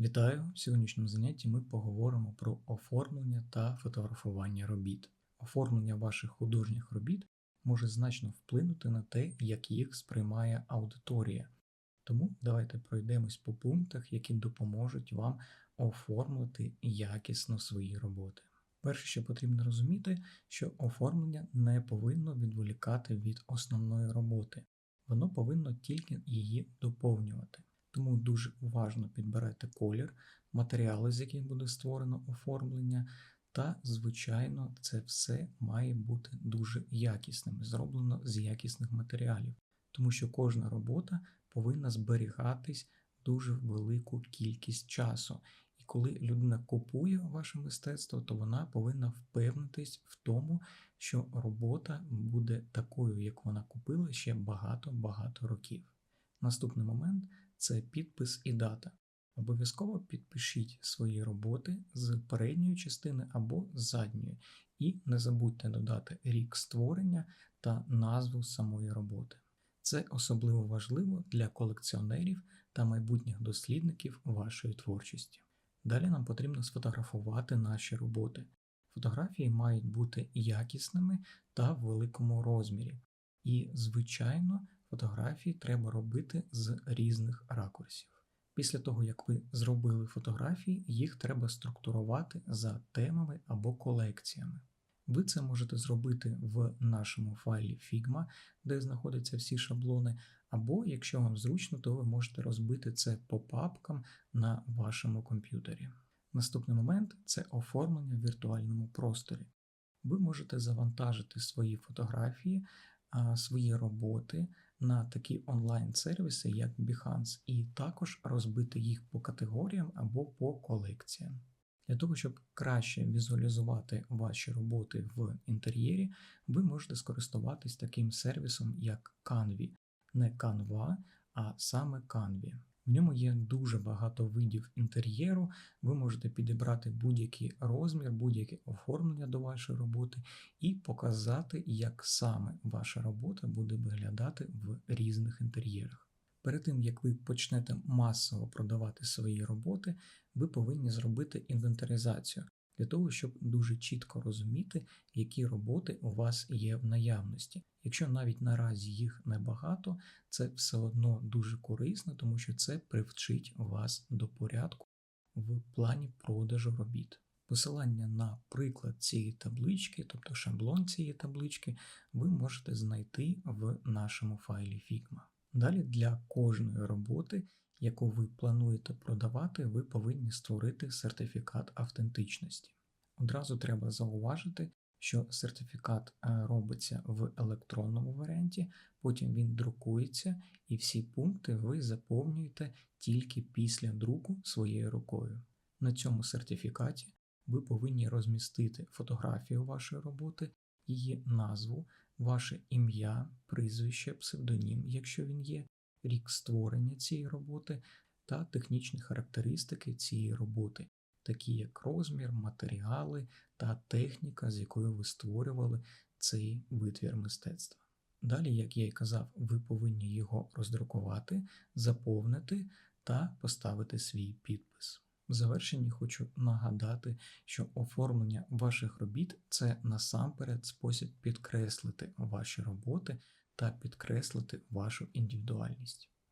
Вітаю! В сьогоднішньому занятті ми поговоримо про оформлення та фотографування робіт. Оформлення ваших художніх робіт може значно вплинути на те, як їх сприймає аудиторія. Тому давайте пройдемось по пунктах, які допоможуть вам оформити якісно свої роботи. Перше, що потрібно розуміти, що оформлення не повинно відволікати від основної роботи, воно повинно тільки її доповнювати. Тому дуже уважно підбирайте колір, матеріали, з яких буде створено оформлення, та, звичайно, це все має бути дуже якісним, зроблено з якісних матеріалів, тому що кожна робота повинна зберігатись дуже велику кількість часу. І коли людина купує ваше мистецтво, то вона повинна впевнитись в тому, що робота буде такою, як вона купила ще багато-багато років. Наступний момент це підпис і дата. Обов'язково підпишіть свої роботи з передньої частини або з задньої, і не забудьте додати рік створення та назву самої роботи. Це особливо важливо для колекціонерів та майбутніх дослідників вашої творчості. Далі нам потрібно сфотографувати наші роботи. Фотографії мають бути якісними та в великому розмірі. І, звичайно, фотографії треба робити з різних ракурсів. Після того, як ви зробили фотографії, їх треба структурувати за темами або колекціями. Ви це можете зробити в нашому файлі Figma, де знаходяться всі шаблони, або, якщо вам зручно, то ви можете розбити це по папкам на вашому комп'ютері. Наступний момент це оформлення в віртуальному просторі. Ви можете завантажити свої фотографії, свої роботи на такі онлайн-сервіси, як Behance, і також розбити їх по категоріям або по колекціям. Для того, щоб краще візуалізувати ваші роботи в інтер'єрі, ви можете скористуватись таким сервісом, як Canvi, не Canva, а саме Canvі. В ньому є дуже багато видів інтер'єру, ви можете підібрати будь-який розмір, будь-яке оформлення до вашої роботи і показати, як саме ваша робота буде виглядати в різних інтер'єрах. Перед тим, як ви почнете масово продавати свої роботи, ви повинні зробити інвентаризацію для того, щоб дуже чітко розуміти, які роботи у вас є в наявності. Якщо навіть наразі їх небагато, це все одно дуже корисно, тому що це привчить вас до порядку в плані продажу робіт. Посилання на приклад цієї таблички, тобто шаблон цієї таблички, ви можете знайти в нашому файлі Figma. Далі для кожної роботи, яку ви плануєте продавати, ви повинні створити сертифікат автентичності. Одразу треба зауважити, що сертифікат е, робиться в електронному варіанті, потім він друкується, і всі пункти ви заповнюєте тільки після друку своєю рукою. На цьому сертифікаті ви повинні розмістити фотографію вашої роботи, її назву, ваше ім'я, прізвище, псевдонім, якщо він є, рік створення цієї роботи та технічні характеристики цієї роботи, такі як розмір, матеріали та техніка, з якою ви створювали цей витвір мистецтва. Далі, як я й казав, ви повинні його роздрукувати, заповнити та поставити свій підпис. В завершенні хочу нагадати, що оформлення ваших робіт це насамперед спосіб підкреслити ваші роботи та підкреслити вашу індивідуальність.